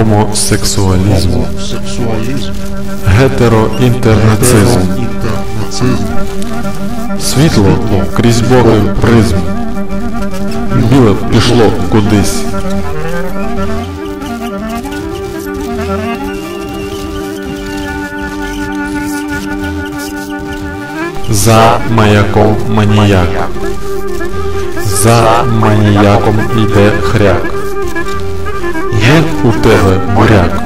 гомосексуалізм, гетероінтернацизм, світло крізь боги призм, біле пішло кудись. За маяком маніяк. За маніяком йде хряк. У тебе буряк.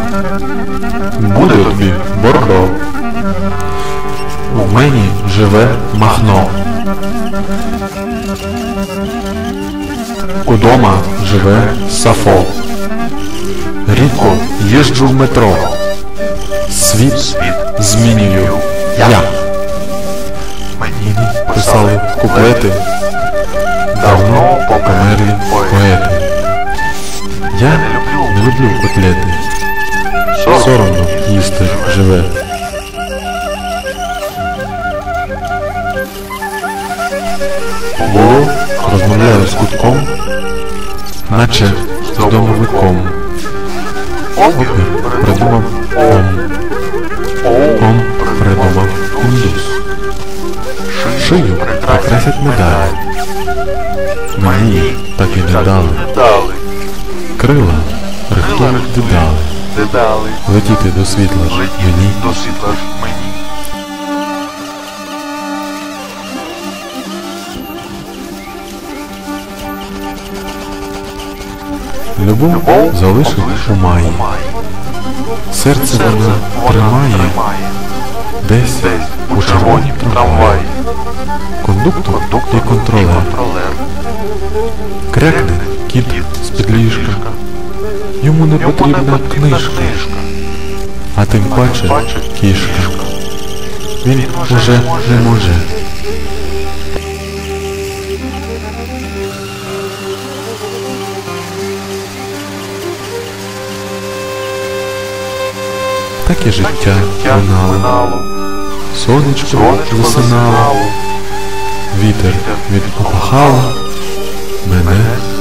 Буде тобі бордо. В мені живе махно. Удома живе Сафо. Рідко їжджу в метро. Світ змінюю я. мені Писали куплети давно померлі поети. Я люблю котлети. Соромно їсти живе. Було, розмовляю з кутком, наче з домовиком. Опір придумав ом. Ом придумав індус. Шию прикрасять медалі. Мені так і не дали. дали, Крила рихтують дедали. де дали, Летіти до світла ж мені. до світла ж мені. Любов залишив у маї. Серце вона тримає десь у червонім трамваї. Кондуктор і контролер. Крякне кіт. Йому не потрібна книжка, а тим паче кішка. Він уже не може. Так і життя минало, сонечко висинало, вітер відкохало мене